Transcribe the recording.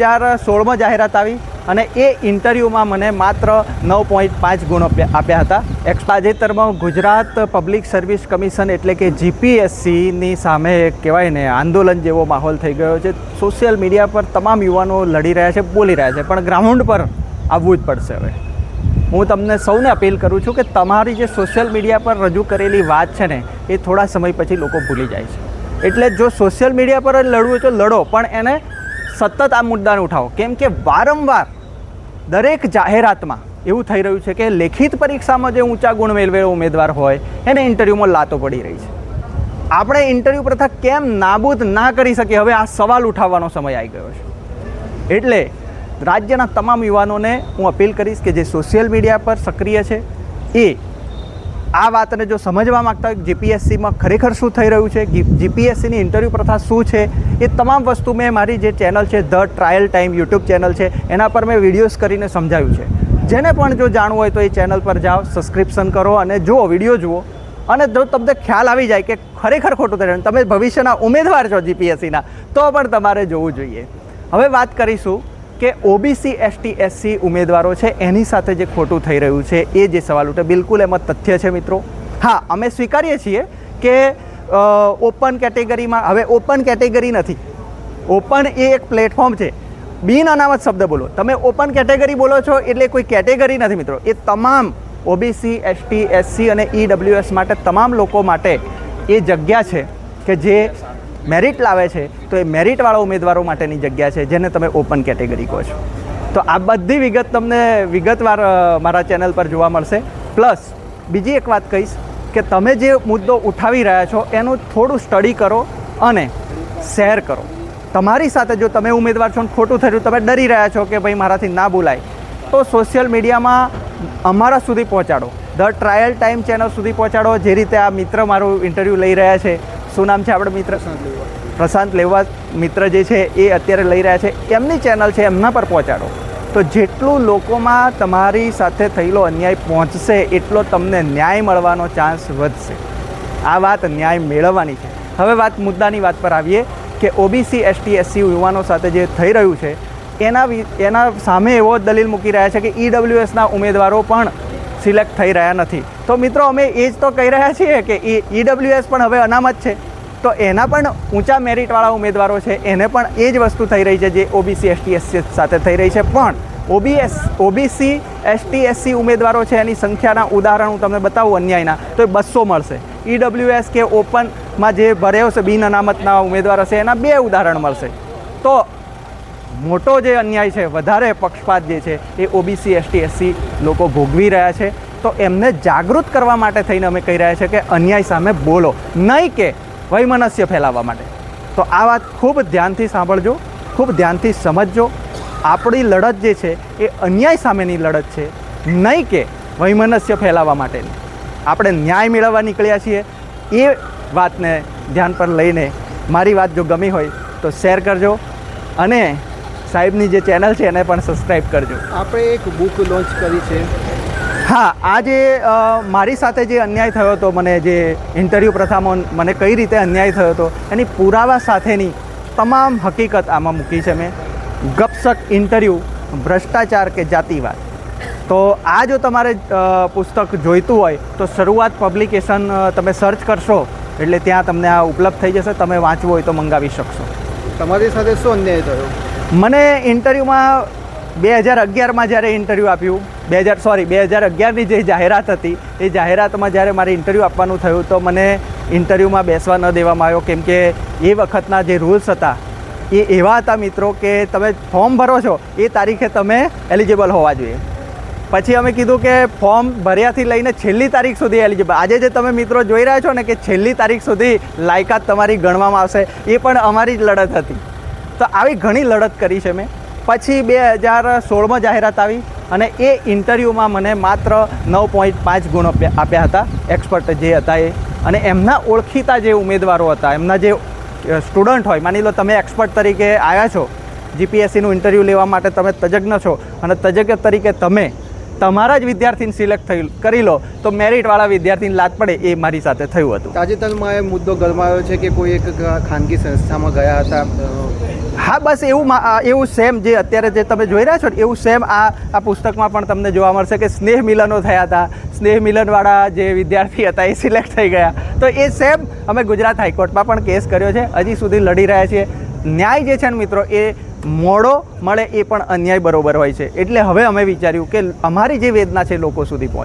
હજાર સોળમાં જાહેરાત આવી અને એ ઇન્ટરવ્યૂમાં મને માત્ર નવ પોઈન્ટ પાંચ ગુણ આપ્યા હતા. એક તાજેતરમાં ગુજરાત પબ્લિક સર્વિસ કમિશન એટલે કે જીપીએસસીની સામે કહેવાય ને આંદોલન જેવો માહોલ થઈ ગયો છે. સોશિયલ મીડિયા પર તમામ યુવાનો લડી રહ્યા છે, બોલી રહ્યા છે, પણ ગ્રાઉન્ડ પર આવવું જ પડશે હવે. હું તમને સૌને અપીલ કરું છું કે તમારી જે સોશિયલ મીડિયા પર રજૂ કરેલી વાત છે ને, એ થોડા સમય પછી લોકો ભૂલી જાય છે. એટલે જો સોશિયલ મીડિયા પર જ લડવું તો લડો, પણ એને સતત આ મુદ્દાને ઉઠાવો. કેમ કે વારંવાર દરેક જાહેરાતમાં એવું થઈ રહ્યું છે કે લેખિત પરીક્ષામાં જે ઊંચા ગુણ મેળવેલો ઉમેદવાર હોય, એને ઇન્ટરવ્યૂમાં લાતો પડી રહી છે. આપણે ઇન્ટરવ્યૂ પ્રથા કેમ નાબૂદ ના કરી શકીએ? હવે આ સવાલ ઉઠાવવાનો સમય આવી ગયો છે. એટલે રાજ્યના તમામ યુવાનોને હું અપીલ કરીશ કે જે સોશિયલ મીડિયા પર સક્રિય છે, એ આ વાતને જો સમજવા માગતા હોય જીપીએસસીમાં ખરેખર શું થઈ રહ્યું છે જીપીએસસીની ઇન્ટરવ્યૂ પ્રથા શું છે, એ તમામ વસ્તુ મેં મારી જે ચેનલ છે the trial time YouTube channel છે, એના પર મેં વિડીયોઝ કરીને સમજાવ્યું છે. જેને પણ જો જાણવું હોય તો એ ચેનલ પર જાઓ સબસ્ક્રિપ્શન કરો અને જુઓ વીડિયો જુઓ. અને જો તમને ખ્યાલ આવી જાય કે ખરેખર ખોટું થઈ રહ્યું, તમે ભવિષ્યના ઉમેદવાર છો જીપીએસસીના, તો પણ તમારે જોવું જોઈએ. હવે વાત કરીશું કે ઓબીસી એસટી એસસી ઉમેદવારો છે, એની સાથે જે ખોટું થઈ રહ્યું છે, એ જે સવાલ ઉઠે, બિલકુલ એમાં તથ્ય છે મિત્રો. હા, અમે સ્વીકારીએ છીએ કે ઓપન કેટેગરીમાં હવે ઓપન કેટેગરી નથી. ઓપન એ એક પ્લેટફોર્મ છે. બિન અનામત શબ્દ બોલો. તમે ઓપન કેટેગરી બોલો છો એટલે કોઈ કેટેગરી નથી મિત્રો. એ તમામ ઓબીસી એસટી એસસી અને ઈડબ્લ્યુએસ માટે તમામ લોકો માટે એ જગ્યા છે કે જે મેરિટ લાવે છે, તો એ મેરિટવાળા ઉમેદવારો માટેની જગ્યા છે, જેને તમે ઓપન કેટેગરી કહો છો. તો આ બધી વિગત તમને વિગતવાર મારા ચેનલ પર જોવા મળશે. પ્લસ, બીજી એક વાત કહીશ કે તમે જે મુદ્દો ઉઠાવી રહ્યા છો, એનું થોડું સ્ટડી કરો અને શેર કરો. તમારી સાથે જો તમે ઉમેદવાર છો ખોટું થયું, તમે ડરી રહ્યા છો કે ભાઈ મારાથી ના બોલાય, તો સોશિયલ મીડિયામાં અમારા સુધી પહોંચાડો. ધ ટ્રાયલ ટાઈમ ચેનલ સુધી પહોંચાડો, જે રીતે આ મિત્ર મારું ઇન્ટરવ્યૂ લઈ રહ્યા છે શું નામ છે આપણે મિત્ર? પ્રશાંત લેવા. મિત્ર જે છે એ અત્યારે લઈ રહ્યા છે. એમની ચેનલ છે, એમના પર પહોંચાડો. તો જેટલું લોકોમાં તમારી સાથે થયેલો અન્યાય પહોંચશે, એટલો તમને ન્યાય મળવાનો ચાન્સ વધશે. આ વાત ન્યાય મેળવવાની છે. હવે વાત મુદ્દાની વાત પર આવીએ કે ઓબીસી એસટી એસસી યુવાનો સાથે જે થઈ રહ્યું છે, એના એના સામે એવો દલીલ મૂકી રહ્યા છે કે ઈડબ્લ્યુએસના ઉમેદવારો પણ સિલેક્ટ થઈ રહ્યા નથી. તો મિત્રો, અમે એ જ તો કહી રહ્યા છીએ કે ઈડબ્લ્યુએસ પણ હવે અનામત છે. તો એના પણ ઊંચા મેરિટવાળા ઉમેદવારો છે. એને પણ એ જ વસ્તુ થઈ રહી છે જે ઓબીસી એસટી એસસી સાથે થઈ રહી છે. પણ ઓબીએસ ઓબીસી એસટી એસસી ઉમેદવારો છે. એની સંખ્યાના ઉદાહરણ હું તમને બતાવું અન્યાયના. તો એ બસો મળશે. ઈડબ્લ્યુએસ કે ઓપનમાં જે ભર્યો છે બિન અનામતના ઉમેદવાર હશે એના બે ઉદાહરણ મળશે. તો મોટો જે અન્યાય છે, વધારે પક્ષપાત જે છે, એ ઓબીસી એસટી એસસી લોકો ભોગવી રહ્યા છે. તો એમને જાગૃત કરવા માટે થઈને અમે કહી રહ્યા છીએ કે અન્યાય સામે બોલો. નહીં કે વૈમનસ્ય ફેલાવવા માટે. તો આ વાત ખૂબ ધ્યાનથી સાંભળજો, ખૂબ ધ્યાનથી સમજજો. આપણી લડત જે છે, એ અન્યાય સામેની લડત છે. નહીં કે વૈમનસ્ય ફેલાવવા માટેની. આપણે ન્યાય મેળવવા નીકળ્યા છીએ. એ વાતને ધ્યાન પર લઈને મારી વાત જો ગમી હોય તો શેર કરજો. અને સાહેબની જે ચેનલ છે એને પણ સબસ્ક્રાઈબ કરજો. આપણે એક બુક લોન્ચ કરી છે. હા આજે મારી સાથે જે અન્યાય થયો હતો મને જે ઇન્ટરવ્યૂ પ્રથામાં મને કઈ રીતે અન્યાય થયો હતો એની પુરાવા સાથેની તમામ હકીકત આમાં મૂકી છે મેં. ગપસક ઇન્ટરવ્યૂ ભ્રષ્ટાચાર કે જાતિવાદ. તો આ જો તમારે પુસ્તક જોઈતું હોય તો શરૂઆત પબ્લિકેશન તમે સર્ચ કરશો એટલે ત્યાં તમને આ ઉપલબ્ધ થઈ જશે. તમે વાંચવું હોય તો મંગાવી શકશો. તમારી સાથે શું અન્યાય થયો? મને ઇન્ટરવ્યૂમાં બે હજાર અગિયારમાં જ્યારે ઇન્ટરવ્યૂ આપ્યું, બે હજાર સોરી બે હજાર અગિયારની જે જાહેરાત હતી, એ જાહેરાતમાં જ્યારે મારે ઇન્ટરવ્યૂ આપવાનું થયું, તો મને ઇન્ટરવ્યૂમાં બેસવા ન દેવામાં આવ્યો. કેમ કે એ વખતના જે રૂલ્સ હતા, એ એવા હતા મિત્રો કે તમે ફોર્મ ભરો છો, એ તારીખે તમે એલિજિબલ હોવા જોઈએ. પછી અમે કીધું કે ફોર્મ ભર્યાથી લઈને છેલ્લી તારીખ સુધી એલિજિબલ. આજે જે તમે મિત્રો જોઈ રહ્યા છો ને કે છેલ્લી તારીખ સુધી લાયકાત તમારી ગણવામાં આવશે, એ પણ અમારી જ લડત હતી. તો આવી ઘણી લડત કરી છે મેં. પછી બે હજાર સોળમાં જાહેરાત આવી અને એ ઇન્ટરવ્યૂમાં મને માત્ર નવ પોઈન્ટ પાંચ ગુણ આપ્યા હતા, એક્સપર્ટ જે હતા એ. અને એમના ઓળખીતા જે ઉમેદવારો હતા, એમના જે સ્ટુડન્ટ હોય, માની લો તમે એક્સપર્ટ તરીકે આવ્યા છો, જીપીએસસીનું ઇન્ટરવ્યૂ લેવા માટે તમે તજજ્ઞ છો અને તજજ્ઞ તરીકે તમે તમારા જ વિદ્યાર્થીને સિલેક્ટ થઈ, કરી લો, તો મેરિટવાળા વિદ્યાર્થીને લાત પડે એ મારી સાથે થયું હતું. તાજેતરમાં એ મુદ્દો ગરમાયો છે કે કોઈ એક ખાનગી સંસ્થામાં ગયા હતા હા, બસ એવું એવું સેમ જે અત્યારે જે તમે જોઈ રહ્યા છો ને, એવું સેમ આ આ પુસ્તકમાં પણ તમને જોવા મળશે કે સ્નેહ મિલનો થયા હતા. સ્નેહ મિલનવાળા જે વિદ્યાર્થી હતા એ સિલેક્ટ થઈ ગયા. તો એ સેમ અમે ગુજરાત હાઈકોર્ટમાં પણ કેસ કર્યો છે. હજી સુધી લડી રહ્યા છીએ. ન્યાય જે છે ને મિત્રો, એ મોડો મળે એ પણ અન્યાય બરોબર હોય છે. એટલે હવે અમે વિચાર્યું કે અમારી જે વેદના છે લોકો સુધી પહોંચે.